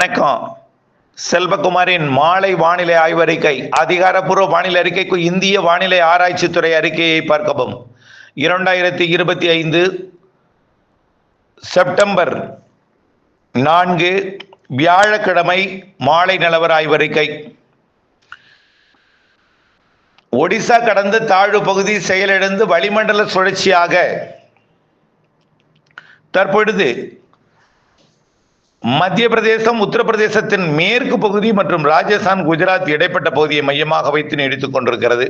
வணக்கம். செல்வகுமாரின் மாலை வானிலை ஆய்வறிக்கை அதிகாரப்பூர்வ வானிலை அறிக்கைக்கு இந்திய வானிலை ஆராய்ச்சித்துறை அறிக்கையை பார்க்கவும். இரண்டாயிரத்தி இருபத்தி ஐந்து செப்டம்பர் நான்கு வியாழக்கிழமை மாலை நிலவர ஆய்வறிக்கை. ஒடிசா கடந்த தாழ்வு பகுதி செயலிழந்து வளிமண்டல சுழற்சியாக தற்பொழுது மத்திய பிரதேசம் உத்தரப்பிரதேசத்தின் மேற்கு பகுதி மற்றும் ராஜஸ்தான் குஜராத் இடைப்பட்ட பகுதியை மையமாக வைத்து நீடித்துக் கொண்டிருக்கிறது.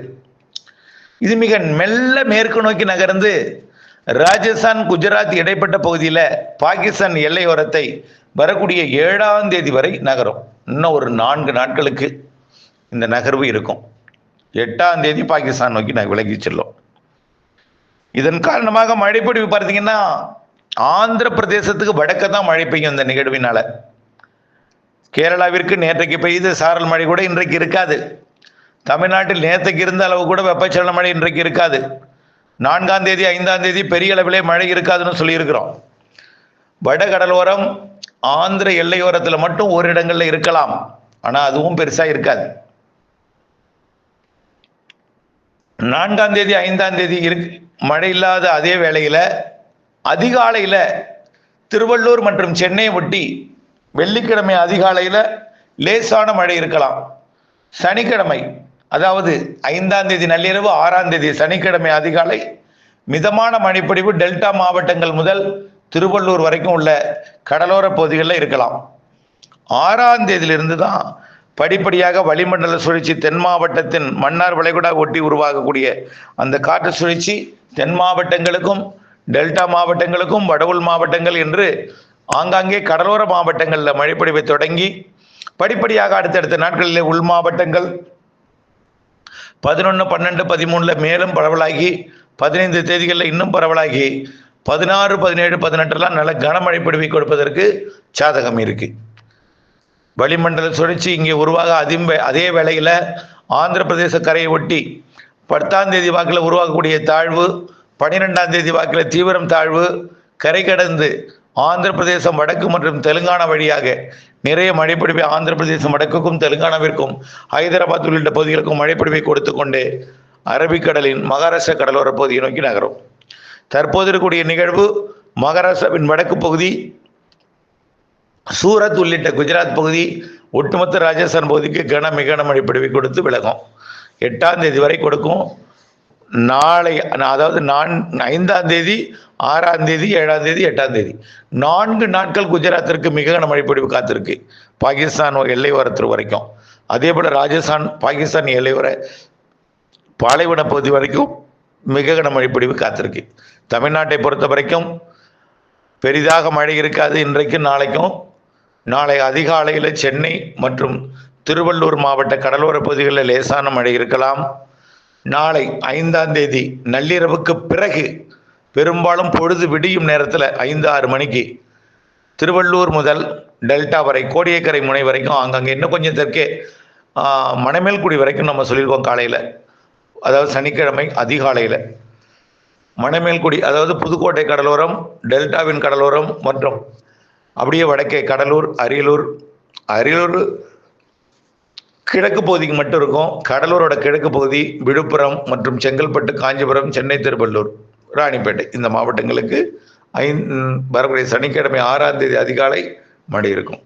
இது மிக மெல்ல மேற்கு நோக்கி நகர்ந்து ராஜஸ்தான் குஜராத் இடைப்பட்ட பகுதியில் பாகிஸ்தான் எல்லையோரத்தை வரக்கூடிய ஏழாம் தேதி வரை நகரும். இன்னும் ஒரு நான்கு நாட்களுக்கு இந்த நகர்வு இருக்கும். எட்டாம் தேதி பாகிஸ்தான் நோக்கி நான் விலகி செல்லும். இதன் காரணமாக மழைப்பொழிவு பார்த்தீங்கன்னா ஆந்திர பிரதேசத்துக்கு வடக்க தான் மழை பெய்யும் இந்த நிகழ்வினால. கேரளாவிற்கு நேற்றைக்கு பெய்த சாரல் மழை கூட இன்றைக்கு இருக்காது. தமிழ்நாட்டில் நேற்றைக்கு இருந்த அளவு கூட வெப்பச்சலன மழை இன்றைக்கு இருக்காது. நான்காம் தேதி ஐந்தாம் தேதி பெரிய அளவிலே மழை இருக்காதுன்னு சொல்லியிருக்கிறோம். வட கடலோரம் ஆந்திர எல்லையோரத்தில் மட்டும் ஒரு இடங்களில் இருக்கலாம். ஆனால் அதுவும் பெருசாக இருக்காது. நான்காம் தேதி ஐந்தாம் தேதி இருக்கு மழை இல்லாத அதே வேளையில் அதிகாலையில் திருவள்ளூர் மற்றும் சென்னையை ஒட்டி வெள்ளிக்கிழமை அதிகாலையில் லேசான மழை இருக்கலாம். சனிக்கிழமை அதாவது ஐந்தாம் தேதி நள்ளிரவு ஆறாம் தேதி சனிக்கிழமை அதிகாலை மிதமான மழைப்பொழிவு டெல்டா மாவட்டங்கள் முதல் திருவள்ளூர் வரைக்கும் உள்ள கடலோர பகுதிகளில் இருக்கலாம். ஆறாம் தேதியிலிருந்து தான் படிப்படியாக வளிமண்டல சுழற்சி தென் மாவட்டத்தின் மன்னார் வளைகுடா ஒட்டி உருவாகக்கூடிய அந்த காற்று சுழற்சி தென் மாவட்டங்களுக்கும் டெல்டா மாவட்டங்களுக்கும் வடவுள் மாவட்டங்கள் என்று ஆங்காங்கே கடலோர மாவட்டங்களில் மழைப்பொழிவை தொடங்கி படிப்படியாக அடுத்தடுத்த நாட்களில் உள் மாவட்டங்கள் பதினொன்று பன்னெண்டு பதிமூணில் மேலும் பரவலாகி பதினைந்து தேதிகளில் இன்னும் பரவலாகி பதினாறு பதினேழு பதினெட்டுலாம் நல்ல கனமழை பிடிவை கொடுப்பதற்கு சாதகம் இருக்கு. வளிமண்டல சுழற்சி இங்கே உருவாக அதிம் அதே வேளையில் ஆந்திர பிரதேச கரையை ஒட்டி பத்தாம் தேதி வாக்கில் உருவாகக்கூடிய தாழ்வு பனிரெண்டாம் தேதி வாக்கில் தீவிரம் தாழ்வு கரை கடந்து ஆந்திர பிரதேசம் வடக்கு மற்றும் தெலுங்கானா வழியாக நிறைய மழைப்பிடிவை ஆந்திர பிரதேசம் வடக்குக்கும் தெலுங்கானாவிற்கும் ஹைதராபாத் உள்ளிட்ட பகுதிகளுக்கும் மழைப்பொழிவை கொடுத்து கொண்டு அரபிக்கடலின் மகாராஷ்டிர கடலோர பகுதியை நோக்கி நகரும். தற்போது இருக்கக்கூடிய நிகழ்வு மகாராஷ்டிராவின் வடக்கு பகுதி சூரத் உள்ளிட்ட குஜராத் பகுதி ஒட்டுமொத்த ராஜஸ்தான் பகுதிக்கு கன மிகன மழைப்பிடிவை கொடுத்து விலகும். எட்டாம் தேதி வரை கொடுக்கும். நாளை அதாவது நான் ஐந்தாம் தேதி ஆறாம் தேதி ஏழாம் தேதி எட்டாம் தேதி. நான்கு நாட்கள் குஜராத்திற்கு மிக மழைப்பொழிவு காத்திருக்கு. பாகிஸ்தான் எல்லை ஓரத்து வரைக்கும். அதே போல் ராஜஸ்தான் பாகிஸ்தான் எல்லையோர பாலைவன பகுதி வரைக்கும் மிக கன மழைப்பொழிவு காத்திருக்கு. தமிழ்நாட்டை பொறுத்த வரைக்கும் பெரிதாக மழை இருக்காது இன்றைக்கும் நாளைக்கும். நாளை அதிகாலையில் சென்னை மற்றும் திருவள்ளூர் மாவட்ட கடலோர பகுதிகளில் லேசான மழை இருக்கலாம். நாளை ஐந்தாம் தேதி நள்ளிரவுக்கு பிறகு பெரும்பாலும் பொழுது விடியும் நேரத்தில் ஐந்து ஆறு மணிக்கு திருவள்ளூர் முதல் டெல்டா வரை கோடியக்கரை முனை வரைக்கும் அங்கங்கே இன்னும் கொஞ்சம் தெற்கே மணமேல்குடி வரைக்கும் நம்ம சொல்லியிருக்கோம் காலையில். அதாவது சனிக்கிழமை அதிகாலையில். மணமேல்குடி அதாவது புதுக்கோட்டை கடலோரம் டெல்டாவின் கடலோரம் மற்றும் அப்படியே வடக்கே கடலூர் அரியலூர். அரியலூர் கிழக்கு பகுதிக்கு மட்டும் இருக்கும். கடலூரோட கிழக்கு பகுதி விழுப்புரம் மற்றும் செங்கல்பட்டு காஞ்சிபுரம் சென்னை திருவள்ளூர் ராணிப்பேட்டை. இந்த மாவட்டங்களுக்கு ஐந் வரக்கூடிய சனிக்கிழமை ஆறாம் தேதி அதிகாலை மழை இருக்கும்.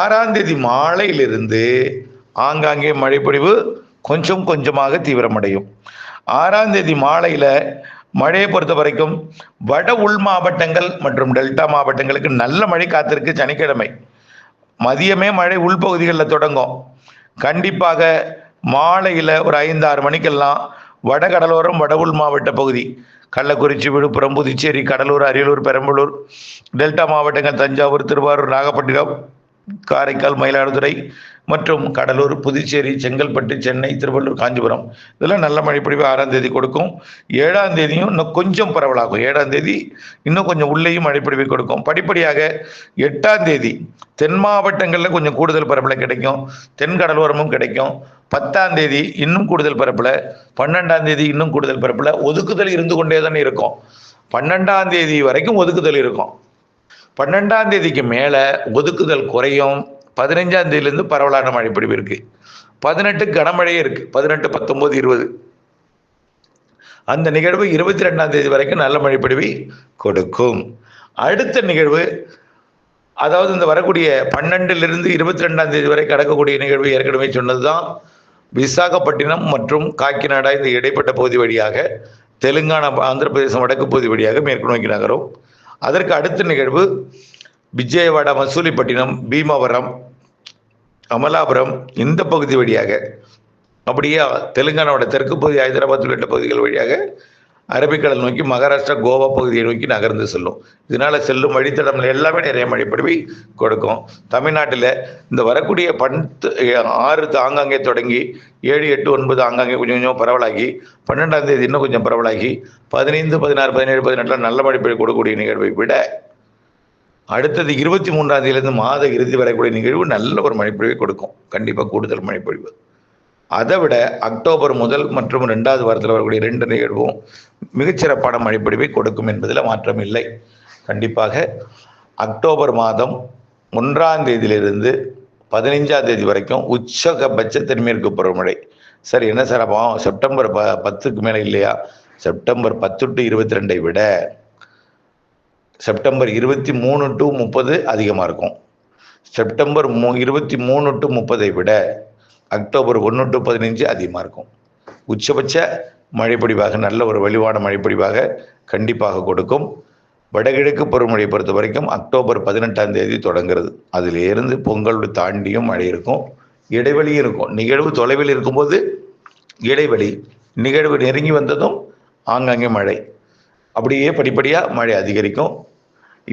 ஆறாம் தேதி மாலையிலிருந்து ஆங்காங்கே மழைப்பொழிவு கொஞ்சம் கொஞ்சமாக தீவிரமடையும். ஆறாம் தேதி மாலையில் மழையை பொறுத்த வரைக்கும் வட உள் மாவட்டங்கள் மற்றும் டெல்டா மாவட்டங்களுக்கு நல்ல மழை காத்திருக்கு சனிக்கிழமை. மதியமே மழை உள்பகுதிகளில் தொடங்கும். கண்டிப்பாக மாலையில் ஒரு ஐந்து ஆறு மணிக்கெல்லாம் வட கடலோரம் மாவட்ட பகுதி. கள்ளக்குறிச்சி விழுப்புரம் புதுச்சேரி கடலூர் அரியலூர் பெரம்பலூர் டெல்டா மாவட்டங்கள் தஞ்சாவூர் திருவாரூர் நாகப்பட்டினம் காரைக்கால் மயிலாடுதுறை மற்றும் கடலூர் புதுச்சேரி செங்கல்பட்டு சென்னை திருவள்ளூர் காஞ்சிபுரம். இதெல்லாம் நல்ல மழைப்பொழிவு ஆறாம் தேதி கொடுக்கும். ஏழாம் தேதியும் இன்னும் கொஞ்சம் பரவலாகும். ஏழாம் தேதி இன்னும் கொஞ்சம் உள்ளேயும் மழைப்பொழிவை கொடுக்கும். படிப்படியாக எட்டாம் தேதி தென் மாவட்டங்களில் கொஞ்சம் கூடுதல் பரப்பில் கிடைக்கும். தென் கடலோரமும் கிடைக்கும். பத்தாம் தேதி இன்னும் கூடுதல் பரப்பில். பன்னெண்டாம் தேதி இன்னும் கூடுதல் பரப்பில். ஒதுக்குதல் இருந்து கொண்டே தானே இருக்கும். பன்னெண்டாம் தேதி வரைக்கும் ஒதுக்குதல் இருக்கும். பன்னெண்டாம் தேதிக்கு மேலே ஒதுக்குதல் குறையும். பதினஞ்சாம் தேதியிலேருந்து பரவலான மழைப்பொழிவு இருக்குது பதினெட்டு கனமழையே இருக்குது பதினெட்டு பத்தொம்போது இருபது. அந்த நிகழ்வு இருபத்தி ரெண்டாம் தேதி வரைக்கும் நல்ல மழைப்பொழிவை கொடுக்கும். அடுத்த நிகழ்வு அதாவது இந்த வரக்கூடிய பன்னெண்டிலிருந்து இருபத்தி ரெண்டாம் தேதி வரை கடக்கக்கூடிய நிகழ்வு ஏற்கனவே சொன்னது தான் விசாகப்பட்டினம் மற்றும் காக்கிநாடா இந்த இடைப்பட்ட பகுதி வழியாக தெலுங்கானா ஆந்திர பிரதேசம் வடக்கு பகுதி வழியாக மேற்கு நோக்கி நகரும். அதற்கு அடுத்த நிகழ்வு விஜயவாடா மசூலிப்பட்டினம் பீமவரம் அமலாபுரம் இந்த பகுதி வழியாக அப்படியே தெலுங்கானாவோட தெற்கு பகுதி ஹைதராபாத் உள்ளிட்ட பகுதிகள் வழியாக அரபிக்கடல் நோக்கி மகாராஷ்டிரா கோவா பகுதியை நோக்கி நகர்ந்து செல்லும். இதனால செல்லும் வழித்தடம் எல்லாமே நிறைய மழைப்பொழிவை கொடுக்கும். தமிழ்நாட்டில் இந்த வரக்கூடிய பத்து ஆறு ஆங்காங்கே தொடங்கி ஏழு எட்டு ஒன்பது ஆங்காங்கே கொஞ்சம் கொஞ்சம் பரவலாகி பன்னெண்டாம் தேதி இன்னும் கொஞ்சம் பரவலாகி பதினைந்து பதினாறு பதினேழு பதினெட்டில் நல்ல மழைப்பொழிவு கொடுக்கக்கூடிய நிகழ்வை விட அடுத்தது இருபத்தி மூன்றாந்தேதியிலேருந்து மாத இறுதி வரக்கூடிய நிகழ்வு நல்ல ஒரு மழைப்பொழிவை கொடுக்கும். கண்டிப்பாக கூடுதல் மழைப்பொழிவு. அதை விட அக்டோபர் முதல் மற்றும் ரெண்டாவது வாரத்தில் வரக்கூடிய ரெண்டு நிகழ்வும் மிகச்சிறப்பான மழைப்பொழிவை கொடுக்கும் என்பதில் மாற்றம் இல்லை. கண்டிப்பாக அக்டோபர் மாதம் ஒன்றாம் தேதியிலிருந்து பதினைஞ்சாம் தேதி வரைக்கும் உச்சகபட்ச தென்மேற்கு பருவமழை சார் என்ன சார் அப்போ செப்டம்பர் ப பத்துக்கு மேலே இல்லையா? செப்டம்பர் பத்து டு இருபத்தி ரெண்டை விட செப்டம்பர் இருபத்தி மூணு டு முப்பது அதிகமாக இருக்கும். செப்டம்பர் மூ இருபத்தி மூணு டு முப்பதை விட அக்டோபர் ஒன்று டு பதினஞ்சு அதிகமாக இருக்கும். உச்சபட்ச மழைப்பொழிவாக நல்ல ஒரு வலுவான மழைப்பொழிவாக கண்டிப்பாக கொடுக்கும். வடகிழக்கு பருவமழையை பொறுத்த வரைக்கும் அக்டோபர் பதினெட்டாம் தேதி தொடங்குறது. அதிலிருந்து பொங்கல் தாண்டியும் மழை இருக்கும். இடைவெளியும் இருக்கும். நிகழ்வு தொலைவில் இருக்கும்போது இடைவெளி நிகழ்வு நெருங்கி வந்ததும் ஆங்காங்கே மழை. அப்படியே படிப்படியாக மழை அதிகரிக்கும்.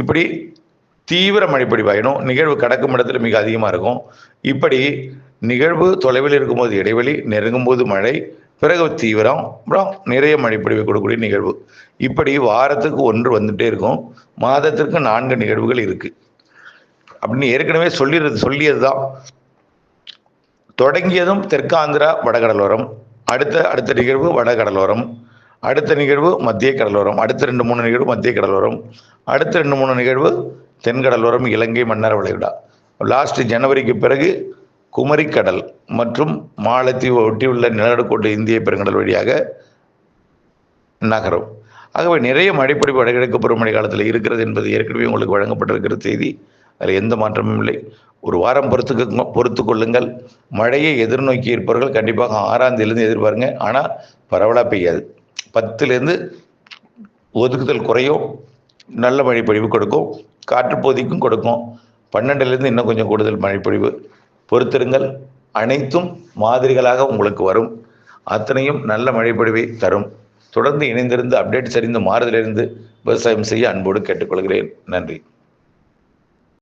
இப்படி தீவிர மழைப்பொழிவாயிடும் நிகழ்வு கடக்கும் இடத்துல மிக அதிகமாக இருக்கும். இப்படி நிகழ்வு தொலைவில் இருக்கும்போது இடைவெளி நெருங்கும் போது மழை பிறகு தீவிரம் அப்புறம் நிறைய மழைப்பொழிவை கொடுக்கக்கூடிய நிகழ்வு. இப்படி வாரத்துக்கு ஒன்று வந்துட்டே இருக்கும். மாதத்திற்கு நான்கு நிகழ்வுகள் இருக்கு. அப்படின்னு ஏற்கனவே சொல்லிடுறது சொல்லியது தான் தொடங்கியதும் தெற்காந்திரா வடகடலோரம் அடுத்த அடுத்த நிகழ்வு வடகடலோரம். அடுத்த நிகழ்வு மத்திய கடலோரம் அடுத்த ரெண்டு மூணு நிகழ்வு மத்திய கடலோரம் அடுத்த ரெண்டு மூணு நிகழ்வு தென்கடலோரம் இலங்கை மன்னர் வளைகுடா. லாஸ்ட் ஜனவரிக்கு பிறகு குமரிக்கடல் மற்றும் மாலத்தீவு ஒட்டியுள்ள நிலநடுக்கோட்டு இந்திய பெருங்கடல் வழியாக நகரும். ஆகவே நிறைய மழைப்பொழிவு வடகிழக்கு பருவமழை காலத்தில் இருக்கிறது என்பது ஏற்கனவே உங்களுக்கு வழங்கப்பட்டிருக்கிற செய்தி. அதில் எந்த மாற்றமும் இல்லை. ஒரு வாரம் பொறுத்து பொறுத்து கொள்ளுங்கள். மழையை எதிர்நோக்கி இருப்பவர்கள் கண்டிப்பாக ஆறாம் தேதியிலிருந்து எதிர்பாருங்க. ஆனால் பரவலாக பெய்யாது. பத்துலேருந்து ஒதுக்குதல் குறையும் நல்ல மழைப்பொழிவு கொடுக்கும் காற்றுப்பகுதிக்கும் கொடுக்கும் பன்னெண்டுலேருந்து இன்னும் கொஞ்சம் கூடுதல் மழைப்பொழிவு பொறுத்திருங்கள். அனைத்தும் மாதிரிகளாக உங்களுக்கு வரும். அத்தனையும் நல்ல மழைப்பொழிவை தரும். தொடர்ந்து இணைந்திருந்து அப்டேட் சரிந்து மாறுதலிருந்து விவசாயம் செய்ய அன்போடு கேட்டுக்கொள்கிறேன். நன்றி.